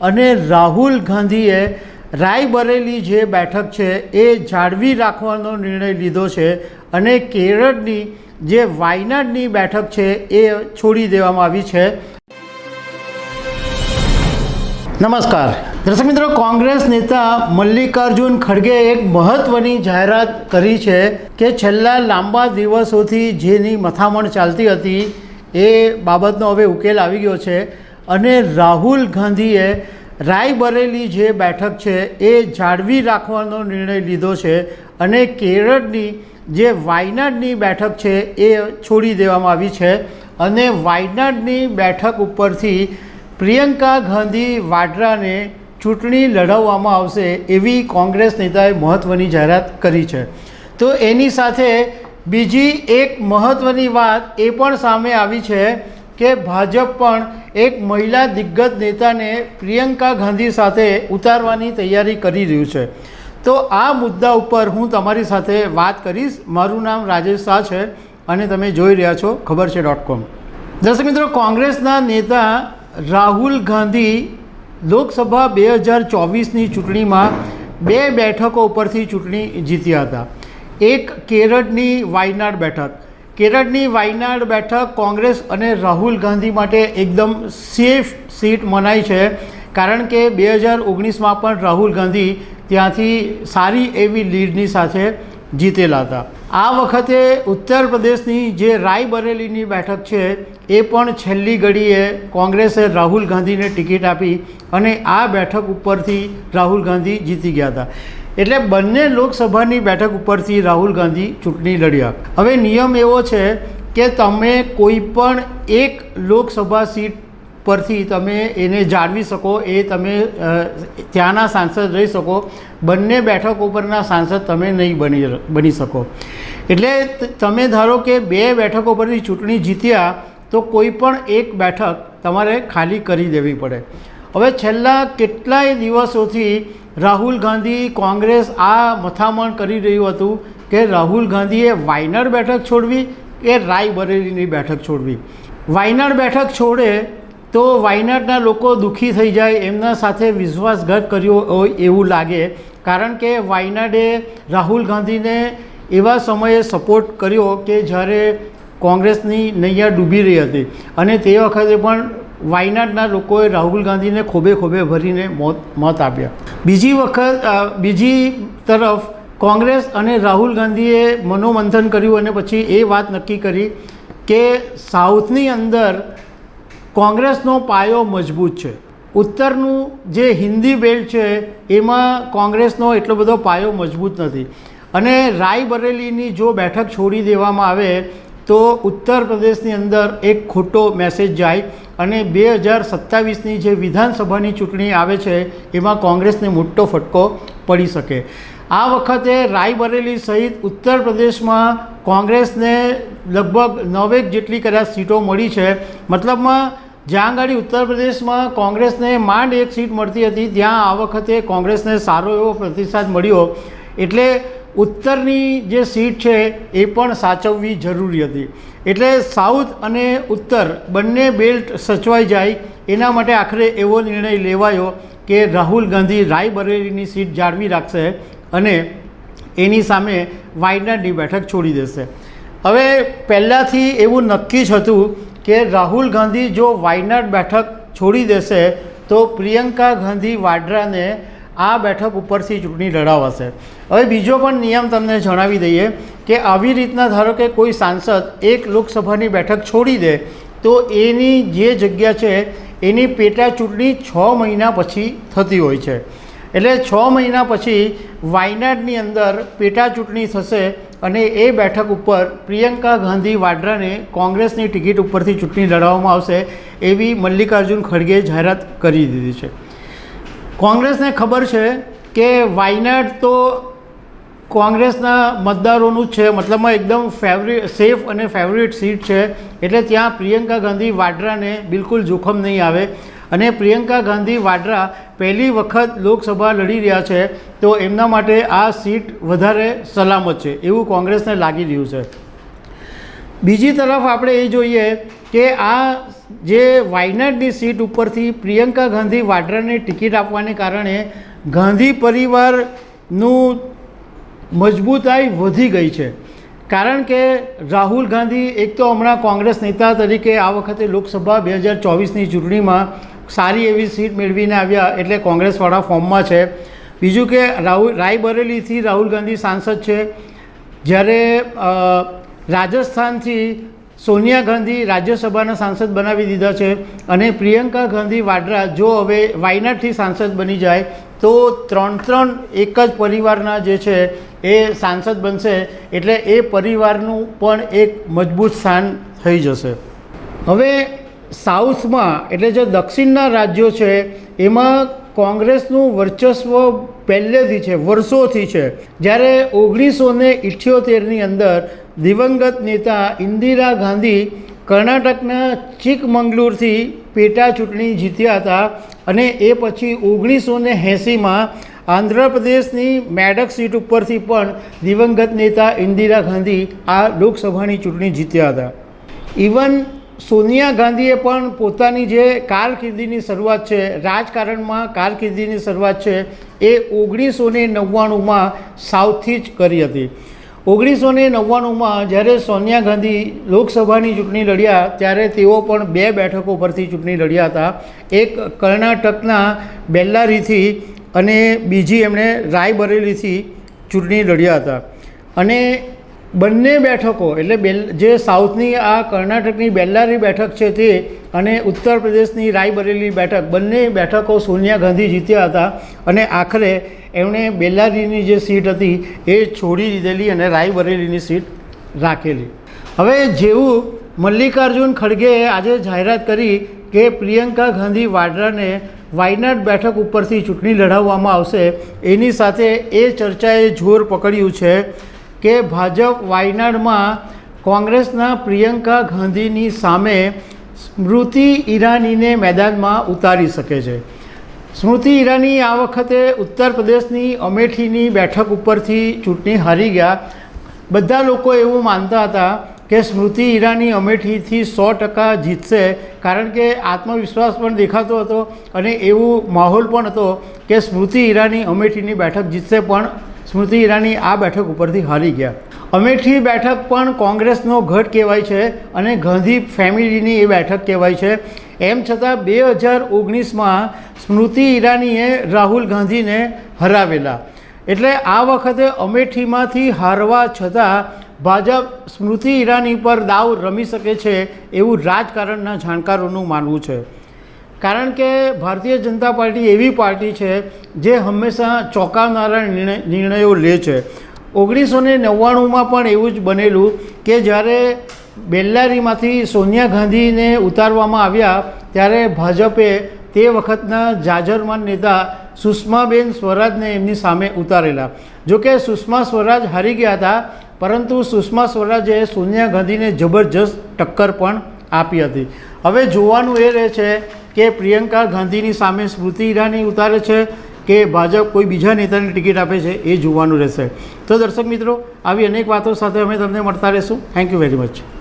અને રાહુલ ગાંધીએ રાયબરેલી જે બેઠક છે એ જાળવી રાખવાનો નિર્ણય લીધો છે અને કેરળની જે વાયનાડની બેઠક છે એ છોડી દેવામાં આવી છે. નમસ્કાર. દર્શક મિત્રો, કોંગ્રેસ નેતા મલ્લિકાર્જુન ખડગે એક મહત્વની જાહેરાત કરી છે કે છેલ્લા લાંબા દિવસોથી જેની મથામણ ચાલતી હતી એ બાબતનો હવે ઉકેલ આવી ગયો છે. અને રાહુલ ગાંધીએ રાયબરેલી જે બેઠક છે એ જાળવી રાખવાનો નિર્ણય લીધો છે અને કેરળની જે વાયનાડની બેઠક છે એ છોડી દેવામાં આવી છે અને વાયનાડની બેઠક ઉપરથી પ્રિયંકા ગાંધી વાડ્રાને ચૂંટણી લડાવવામાં આવશે એવી કોંગ્રેસ નેતાએ મહત્ત્વની જાહેરાત કરી છે. તો એની સાથે બીજી એક મહત્ત્વની વાત એ પણ સામે આવી છે કે ભાજપ પણ એક મહિલા દિગ્ગજ નેતાને પ્રિયંકા ગાંધી સાથે ઉતારવાની તૈયારી કરી રહ્યું છે. તો આ મુદ્દા ઉપર હું તમારી સાથે વાત કરીશ. મારું નામ રાજેશ શાહ છે અને તમે જોઈ રહ્યા છો ખબર છે ડોટ કોમ. દર્શક મિત્રો, કોંગ્રેસના નેતા રાહુલ ગાંધી લોકસભા બે હજાર ચોવીસની ચૂંટણીમાં બે બેઠકો ઉપરથી ચૂંટણી જીત્યા હતા. એક કેરળની વાયનાડ બેઠક કેરળની વાયનાડ બેઠક કોંગ્રેસ અને રાહુલ ગાંધી માટે એકદમ સેફ સીટ મનાય છે. કારણ કે બે હજાર ઓગણીસમાં પણ રાહુલ ગાંધી ત્યાંથી સારી એવી લીડની સાથે જીતેલા હતા. આ વખતે ઉત્તર પ્રદેશની જે રાયબરેલીની બેઠક છે, એ પણ છેલ્લી ઘડીએ કોંગ્રેસે રાહુલ ગાંધીને ટિકિટ આપી અને આ બેઠક ઉપરથી રાહુલ ગાંધી જીતી ગયા હતા. એટલે બંને લોકસભાની બેઠક ઉપરથી રાહુલ ગાંધી ચૂંટણી લડ્યા. હવે નિયમ એવો છે કે તમે કોઈ પણ એક લોકસભા સીટ પરથી તમે એને જાળવી શકો, એ તમે ત્યાંના સાંસદ રહી શકો. બંને બેઠક ઉપરના સાંસદ તમે નહીં બની બની શકો. એટલે તમે ધારો કે બે બેઠકો પરથી ચૂંટણી જીત્યા, તો કોઈ પણ એક બેઠક તમારે ખાલી કરી દેવી પડે. હવે છેલ્લા કેટલાય દિવસોથી રાહુલ ગાંધી કોંગ્રેસ આ મથામણ કરી રહ્યું હતું કે રાહુલ ગાંધીએ વાયનાડ બેઠક છોડવી કે રાયબરેલીની બેઠક છોડવી? વાયનાડ બેઠક છોડે તો વાયનાડના લોકો દુઃખી થઈ જાય, એમના સાથે વિશ્વાસઘાત કર્યો હોય એવું લાગે. કારણ કે વાયનાડે રાહુલ ગાંધીને એવા સમયે સપોર્ટ કર્યો કે જ્યારે કોંગ્રેસની નૈયા ડૂબી રહી હતી. અને તે વખતે પણ વાયનાડના લોકોએ રાહુલ ગાંધીને ખોબે ખોબે ભરીને મોત મત આપ્યા. બીજી વખત બીજી તરફ કોંગ્રેસ અને રાહુલ ગાંધીએ મનોમંથન કર્યું અને પછી એ વાત નક્કી કરી કે સાઉથની અંદર કોંગ્રેસનો પાયો મજબૂત છે. ઉત્તરનું જે હિન્દી બેલ્ટ છે, એમાં કોંગ્રેસનો એટલો બધો પાયો મજબૂત નથી. અને રાયબરેલીની જો બેઠક છોડી દેવામાં આવે તો ઉત્તર પ્રદેશની અંદર એક ખોટો મેસેજ જાય અને બે હજાર સત્તાવીસની જે વિધાનસભાની ચૂંટણી આવે છે, એમાં કોંગ્રેસને મોટો ફટકો પડી શકે. આ વખતે રાયબરેલી સહિત ઉત્તર પ્રદેશમાં કોંગ્રેસને લગભગ નવેક જેટલી કદાચ સીટો મળી છે. મતલબમાં, જ્યાં આગળ ઉત્તર પ્રદેશમાં કોંગ્રેસને માંડ એક સીટ મળતી હતી, ત્યાં આ વખતે કોંગ્રેસને સારો એવો પ્રતિસાદ મળ્યો. એટલે ઉત્તરની જે સીટ છે એ પણ સાચવવી જરૂરી હતી. એટલે સાઉથ અને ઉત્તર બંને બેલ્ટ સચવાઈ જાય, એના માટે આખરે એવો નિર્ણય લેવાયો કે રાહુલ ગાંધી રાયબરેલીની સીટ જાળવી રાખશે અને એની સામે વાયનાડની બેઠક છોડી દેશે. હવે પહેલાંથી એવું નક્કી જ હતું કે રાહુલ ગાંધી જો વાયનાડ બેઠક છોડી દેશે, તો પ્રિયંકા ગાંધી વાડરાને આ બેઠક ઉપરથી ચૂંટણી લડાવાશે હવે બીજો પણ નિયમ તમને જણાવી દઈએ કે આવી રીતના ધારો કે કોઈ સાંસદ એક લોકસભાની બેઠક છોડી દે, તો એની જે જગ્યા છે, એની પેટા ચૂંટણી છ મહિના પછી થતી હોય છે. એટલે છ મહિના પછી વાયનાડની અંદર પેટા ચૂંટણી થશે અને એ બેઠક ઉપર પ્રિયંકા ગાંધી વાડ્રાને કોંગ્રેસની ટિકિટ ઉપરથી ચૂંટણી લડાવવામાં આવશે એવી મલ્લિકાર્જુન ખડગે જાહેરાત કરી દીધી છે. કોંગ્રેસને ખબર છે કે વાયનાડ તો કોંગ્રેસના મતદારોનું છે. મતલબમાં એકદમ ફેવરિટ સેફ અને ફેવરિટ સીટ છે. એટલે ત્યાં પ્રિયંકા ગાંધી વાડ્રાને બિલકુલ જોખમ નહીં આવે. અને પ્રિયંકા ગાંધી વાડ્રા પહેલી વખત લોકસભા લડી રહ્યા છે, તો એમના માટે આ સીટ વધારે સલામત છે. એવું કોંગ્રેસને લાગી રહ્યું છે. બીજી તરફ આપણે એ જોઈએ કે આ જે વાયનાડની સીટ ઉપરથી પ્રિયંકા ગાંધી વાડ્રાને ટિકિટ આપવાને કારણે ગાંધી પરિવારનું મજબૂતાઈ વધી ગઈ છે. કારણ કે રાહુલ ગાંધી એક તો હમણાં કોંગ્રેસ નેતા તરીકે આ વખતે લોકસભા બે હજાર ચોવીસની ચૂંટણીમાં સારી એવી સીટ મેળવીને આવ્યા એટલે કોંગ્રેસવાળા ફોર્મમાં છે. બીજું કે રાહુલ, રાયબરેલીથી રાહુલ ગાંધી સાંસદ છે. જ્યારે રાજસ્થાનથી સોનિયા ગાંધી રાજ્યસભાના સાંસદ બનાવી દીધા છે અને પ્રિયંકા ગાંધી વાડ્રા જો હવે વાયનાડથી સાંસદ બની જાય, તો ત્રણ ત્રણ એક જ પરિવારના જે છે એ સાંસદ બનશે. એટલે એ પરિવારનું પણ એક મજબૂત સ્થાન થઈ જશે. હવે સાઉથમાં, એટલે જે દક્ષિણના રાજ્યો છે, એમાં કોંગ્રેસનું વર્ચસ્વ પહેલેથી છે, વર્ષોથી છે. જ્યારે ઓગણીસો ને ઇઠ્યોતેરની અંદર દિવંગત નેતા ઇન્દિરા ગાંધી કર્ણાટકના ચિકમંગલુરથી પેટા ચૂંટણી જીત્યા હતા અને એ પછી ઓગણીસો ને એંસીમાં આંધ્રપ્રદેશની મેડક સીટ ઉપરથી પણ દિવંગત નેતા ઇન્દિરા ગાંધી આ લોકસભાની ચૂંટણી જીત્યા હતા. ઇવન સોનિયા ગાંધીએ પણ પોતાની જે કારકિર્દીની શરૂઆત છે, રાજકારણમાં કારકિર્દીની શરૂઆત છે, એ ઓગણીસો ને નવ્વાણુંમાં સાઉથથી જ કરી હતી. ઓગણીસો ને નવ્વાણુંમાં જ્યારે સોનિયા ગાંધી લોકસભાની ચૂંટણી લડ્યા, ત્યારે તેઓ પણ બે બેઠકો પરથી ચૂંટણી લડ્યા હતા. એક કર્ણાટકના બેલ્લારીથી અને બીજી એમણે રાયબરેલીથી ચૂંટણી લડ્યા હતા. અને બંને બેઠકો, એટલે બેલ, જે સાઉથની આ કર્ણાટકની બેલ્લારી બેઠક છે તે અને ઉત્તર પ્રદેશની રાયબરેલી બેઠક, બંને બેઠકો સોનિયા ગાંધી જીત્યા હતા અને આખરે એમણે બેલ્લારીની જે સીટ હતી એ છોડી દીધેલી અને રાયબરેલીની સીટ રાખેલી. હવે જેવું મલ્લિકાર્જુન ખડગેએ આજે જાહેરાત કરી કે પ્રિયંકા ગાંધી વાડરાને વાયનાડ બેઠક ઉપરથી ચૂંટણી લડાવવામાં આવશે, એની સાથે એ ચર્ચાએ જોર પકડ્યું છે. કે ભાજપ વાયનાડમાં કોંગ્રેસના પ્રિયંકા ગાંધીની સામે સ્મૃતિ ઈરાનીને મેદાનમાં ઉતારી શકે છે. સ્મૃતિ ઈરાની આ વખતે ઉત્તર પ્રદેશની અમેઠીની બેઠક ઉપરથી ચૂંટણી હારી ગયા. બધા લોકો એવું માનતા હતા કે સ્મૃતિ ઈરાની અમેઠીથી સો ટકા જીતશે, કારણ કે આત્મવિશ્વાસ પણ દેખાતો હતો અને એવું માહોલ પણ હતો કે સ્મૃતિ ઈરાની અમેઠીની બેઠક જીતશે પણ સ્મૃતિ ઈરાની આ બેઠક ઉપરથી હારી ગયા. અમેઠી બેઠક પણ કોંગ્રેસનો ગઢ કહેવાય છે અને ગાંધી ફેમિલીની એ બેઠક કહેવાય છે. એમ છતાં બે હજાર ઓગણીસમાં સ્મૃતિ ઈરાનીએ રાહુલ ગાંધીને હરાવેલા. એટલે આ વખતે અમેઠીમાંથી હારવા છતાં ભાજપ સ્મૃતિ ઈરાની પર દાવ રમી શકે છે એવું રાજકારણના જાણકારોનું માનવું છે. કારણ કે ભારતીય જનતા પાર્ટી એવી પાર્ટી છે જે હંમેશા ચોંકાવનારા નિર્ણય, નિર્ણયો લે છે. ઓગણીસો ને નવ્વાણુંમાં પણ એવું જ બનેલું કે જ્યારે બેલ્લારીમાંથી સોનિયા ગાંધીને ઉતારવામાં આવ્યા ત્યારે ભાજપે તે વખતના જાજરમાન નેતા સુષ્માબેન સ્વરાજને એમની સામે ઉતારેલા. જોકે સુષ્મા સ્વરાજ હારી ગયા હતા, પરંતુ સુષ્મા સ્વરાજે સોનિયા ગાંધીને જબરજસ્ત ટક્કર પણ આપી હતી. હવે જોવાનું એ રહે છે કે પ્રિયંકા ગાંધીની સામે સ્મૃતિ ઈરાની ઉતારે છે કે ભાજપ કોઈ બીજા નેતાની ટિકિટ આપે છે એ જોવાનું રહેશે. તો દર્શક મિત્રો, આવી અનેક વાતો સાથે અમે તમને મળતા રહીશું. Thank you very much